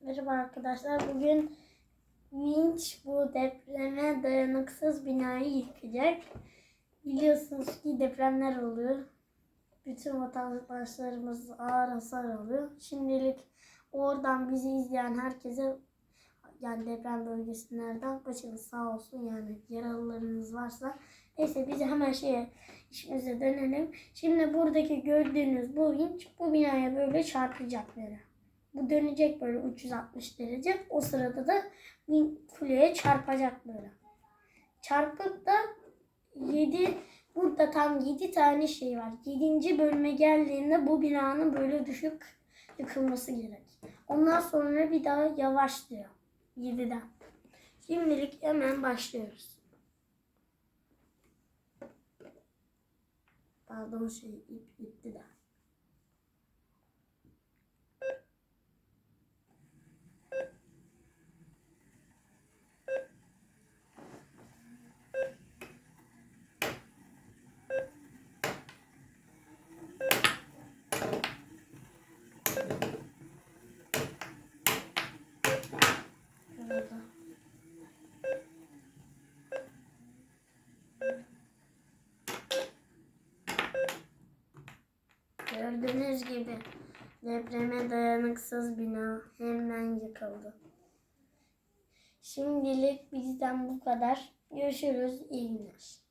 Merhaba arkadaşlar. Bugün vinç bu depreme dayanıksız binayı yıkacak. Biliyorsunuz ki depremler oluyor. Bütün vatandaşlarımız ağır hasar alıyor. Şimdilik oradan bizi izleyen herkese yani deprem bölgesinlerden başınız sağ olsun yani yaralılarınız varsa. Neyse biz hemen şeye işimize dönelim. Şimdi buradaki gördüğünüz bu vinç bu binaya böyle çarpacak böyle. Bu dönecek böyle 360 derece. O sırada da kuleye çarpacak böyle. Çarpıp da 7 burada tam 7 tane şey var. 7. bölüme geldiğinde bu binanın böyle düşük yıkılması gerek. Ondan sonra bir daha yavaşlıyor. 7'den. Şimdilik hemen başlıyoruz. Pardon şey ip Burada. Gördüğünüz gibi depreme dayanıksız bina hemen yıkıldı. Şimdilik bizden bu kadar. Görüşürüz. İyi günler.